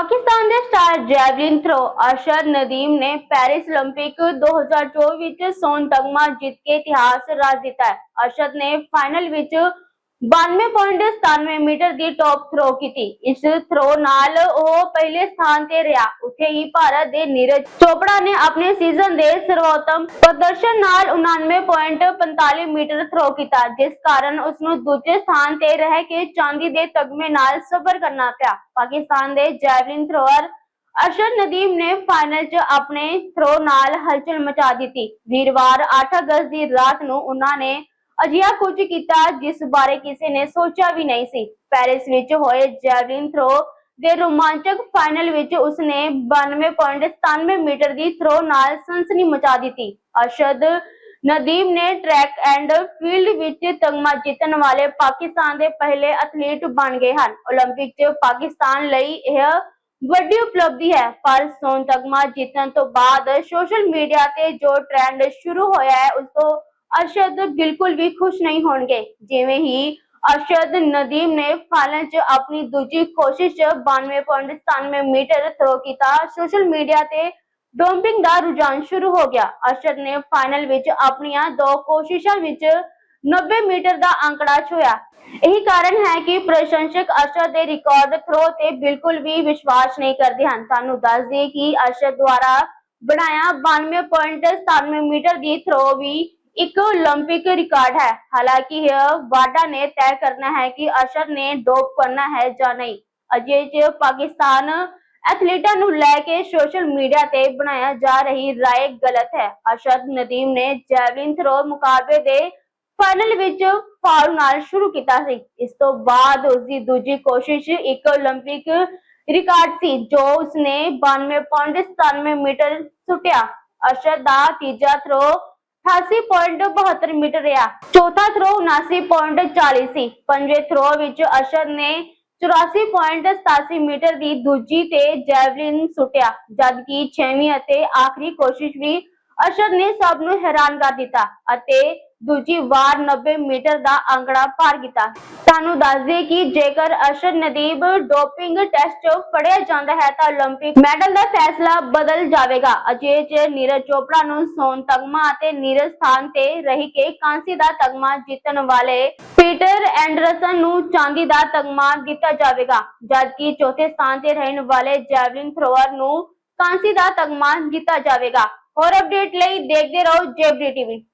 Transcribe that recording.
ਪਾਕਿਸਤਾਨ ਦੇ star javelin throw Arshad Nadeem ਨੇ Paris 올림픽 2024 ਵਿੱਚ ਸੋਨ ਤਗਮਾ ਜਿੱਤ ਕੇ ਇਤਿਹਾਸ ਰਚ ਦਿੱਤਾ ਹੈ ਅਰਸ਼ਦ ਨੇ ਫਾਈਨਲ ਵਿੱਚ 92.97 ਮੀਟਰ ਦੀ ਟੌਪ ਥਰੋ ਕੀਤੀ। ਇਸ ਥਰੋ ਨਾਲ ਉਹ ਪਹਿਲੇ ਸਥਾਨ ਤੇ ਰਿਹਾ। ਉੱਥੇ ਹੀ ਭਾਰਤ ਦੇ ਨੀਰਜ ਚੋਪੜਾ ਨੇ ਆਪਣੇ ਸੀਜ਼ਨ ਦੇ ਸਰਵੋਤਮ ਪ੍ਰਦਰਸ਼ਨ ਨਾਲ 99.45 ਮੀਟਰ ਥਰੋ ਕੀਤਾ, ਜਿਸ ਕਾਰਨ ਉਸ ਨੂੰ ਦੂਜੇ ਸਥਾਨ ਤੇ ਰਹਿ ਕੇ ਚਾਂਦੀ ਦੇ ਤਗਮੇ ਨਾਲ ਸਬਰ ਕਰਨਾ ਪਿਆ। ਪਾਕਿਸਤਾਨ ਦੇ ਜੈਵਲਿਨ ਥਰੋਅਰ ਅਰਸ਼ਦ ਨਦੀਮ ਨੇ ਫਾਈਨਲ 'ਚ ਆਪਣੇ ਥਰੋ ਨਾਲ ਹਲਚਲ ਮਚਾ ਦਿੱਤੀ। ਵੀਰਵਾਰ 8 ਅਗਸਤ ਦੀ ਰਾਤ ਨੂੰ ਉਹਨਾਂ ਨੇ ਅਜਿਹਾ ਕੁਝ ਕੀਤਾ ਜਿਸ ਬਾਰੇ ਕਿਸੇ ਨੇ ਸੋਚਿਆ ਵੀ ਨਹੀਂ ਸੀ ਪੈਰਿਸ ਵਿੱਚ ਹੋਏ ਜੈਵਲਿਨ ਥਰੋ ਦੇ ਰੋਮਾਂਚਕ ਫਾਈਨਲ ਵਿੱਚ ਉਸਨੇ 92.97 ਮੀਟਰ ਦੀ ਥਰੋ ਨਾਲ ਸਨਸਨੀ ਮਚਾ ਦਿੱਤੀ ਅਰਸ਼ਦ ਨਦੀਮ ਨੇ ਟਰੈਕ ਐਂਡ ਫੀਲਡ ਵਿੱਚ ਤਗਮਾ ਜਿੱਤਣ ਵਾਲੇ ਪਾਕਿਸਤਾਨ ਦੇ ਪਹਿਲੇ ਐਥਲੀਟ ਬਣ ਗਏ ਹਨ 올림픽 'ਚ ਪਾਕਿਸਤਾਨ ਲਈ ਇਹ ਵੱਡੀ ਉਪਲਬਧੀ ਹੈ ਪਰ ਸੋਨ ਤਗਮਾ ਜਿੱਤਣ ਤੋਂ ਬਾਅਦ ਸੋਸ਼ਲ ਮੀਡੀਆ ਤੇ ਜੋ ਟ੍ਰੈਂਡ ਸ਼ੁਰੂ ਹੋਇਆ ਹੈ ਉਸ ਤੋਂ ਅਰਸ਼ਦ ਬਿਲਕੁਲ ਵੀ ਖੁਸ਼ ਨਹੀਂ ਹੋਣਗੇ। ਜਿਵੇਂ ਹੀ ਅਰਸ਼ਦ ਨਦੀਮ ਨੇ ਫਾਈਨਲ 'ਚ ਆਪਣੀ ਦੂਜੀ ਕੋਸ਼ਿਸ਼ 'ਚ 92.97 ਮੀਟਰ ਥਰੋ ਕੀਤਾ, ਸੋਸ਼ਲ ਮੀਡੀਆ ਤੇ ਡੋਪਿੰਗ ਦਾ ਰੁਝਾਨ ਸ਼ੁਰੂ ਹੋ ਗਿਆ। ਅਰਸ਼ਦ ਨੇ ਫਾਈਨਲ ਵਿੱਚ ਆਪਣੀਆਂ ਦੋ ਕੋਸ਼ਿਸ਼ਾਂ ਵਿੱਚ 90 ਮੀਟਰ ਦਾ ਅੰਕੜਾ ਛੋਇਆ। ਇਹੀ ਕਾਰਨ ਹੈ ਕਿ ਪ੍ਰਸ਼ੰਸਕ ਅਰਸ਼ਦ ਦੇ ਰਿਕਾਰਡ ਥਰੋ ਤੇ ਬਿਲਕੁਲ ਵੀ ਵਿਸ਼ਵਾਸ ਨਹੀਂ ਕਰਦੇ ਹਨ। ਤੁਹਾਨੂੰ ਦੱਸ ਦਈਏ ਕਿ ਅਰਸ਼ਦ ਦੁਆਰਾ ਬਣਾਇਆ 92.97 ਮੀਟਰ ਦੀ ਥਰੋ ਵੀ ਇੱਕ 올림픽 ਰਿਕਾਰਡ ਹੈ ਹਾਲਾਂਕਿ ਇਹ ਵਾਡਾ ਨੇ ਤੈਅ ਕਰਨਾ ਹੈ ਕਿ ਅਰਸ਼ਦ ਨੇ ਡੋਪ ਕਰਨਾ ਹੈ ਜਾਂ ਨਹੀਂ ਅਜੇ ਚ ਪਾਕਿਸਤਾਨ ਐਥਲੀਟਾਂ ਨੂੰ ਲੈ ਕੇ ਸੋਸ਼ਲ ਮੀਡੀਆ ਤੇ ਬਣਾਇਆ ਜਾ ਰਹੀ ਰਾਏ ਗਲਤ ਹੈ ਅਰਸ਼ਦ ਨਦੀਮ ਨੇ ਜੈਵਲਿਨ ਥਰੋ ਮੁਕਾਬਲੇ ਦੇ ਫਾਈਨਲ ਵਿੱਚ ਫਾਉਲ ਨਾਲ ਸ਼ੁਰੂ ਕੀਤਾ ਸੀ ਇਸ ਤੋਂ ਬਾਅਦ ਉਸ ਦੀ ਦੂਜੀ ਕੋਸ਼ਿਸ਼ ਇੱਕ 올림픽 ਰਿਕਾਰਡ ਸੀ ਜੋ ਉਸਨੇ 92.97 ਮੀਟਰ ਸੁੱਟਿਆ ਅਰਸ਼ਦ ਦਾ ਤੀਜਾ ਥਰੋ 88.72 ਮੀਟਰ ਰਿਹਾ। ਚੌਥਾ ਥਰੋ 79.40 ਸੀ। ਪੰਜਵੇਂ ਥਰੋ ਵਿੱਚ ਅਰਸ਼ਦ ਨੇ 84.87 ਮੀਟਰ ਦੀ ਦੂਜੀ ਤੇ ਜੈਵਲਿਨ ਸੁੱਟਿਆ, ਜਦਕਿ ਛੇਵੀਂ ਅਤੇ ਆਖਰੀ ਕੋਸ਼ਿਸ਼ ਵੀ ਅਰਸ਼ਦ ਨੇ ਸਭ ਨੂੰ ਹੈਰਾਨ ਕਰ ਦਿੱਤਾ ਅਤੇ ਦੂਜੀ ਵਾਰ 90 ਮੀਟਰ ਦਾ ਅੰਕੜਾ ਪਾਰ ਕੀਤਾ ਤੁਹਾਨੂੰ ਦੱਸ ਦਈਏ ਕਿ ਜੇਕਰ ਅਰਸ਼ਦ ਨਦੀਬ ਡੋਪਿੰਗ ਟੈਸਟ 'ਚ ਫੜਿਆ ਜਾਂਦਾ ਹੈ ਤਾਂ 올림픽 ਮੈਡਲ ਦਾ ਫੈਸਲਾ ਬਦਲ ਜਾਵੇਗਾ ਅਜੇ ਚ ਨੀਰਜ ਚੋਪੜਾ ਨੂੰ ਸੋਨ ਤਗਮਾ ਅਤੇ ਨੀਰਜ ਸਥਾਨ ਤੇ ਰਹੀ ਕੇ ਕਾਂਸੀ ਦਾ ਤਗਮਾ ਜਿੱਤਣ ਵਾਲੇ ਪੀਟਰ ਐਂਡਰਸਨ ਨੂੰ ਚਾਂਦੀ ਦਾ ਤਗਮਾ ਦਿੱਤਾ ਜਾਵੇਗਾ ਜਦਕਿ ਚੌਥੇ ਸਥਾਨ ਤੇ ਰਹਿਣ ਵਾਲੇ ਜੈਵਲਿਨ ਥਰੋਅਰ ਨੂੰ ਕਾਂਸੀ ਦਾ ਤਗਮਾ ਦਿੱਤਾ ਜਾਵੇਗਾ ਹੋਰ ਅਪਡੇਟ ਲਈ ਦੇਖਦੇ ਰਹੋ ਜੇਬਰੀ ਟੀਵੀ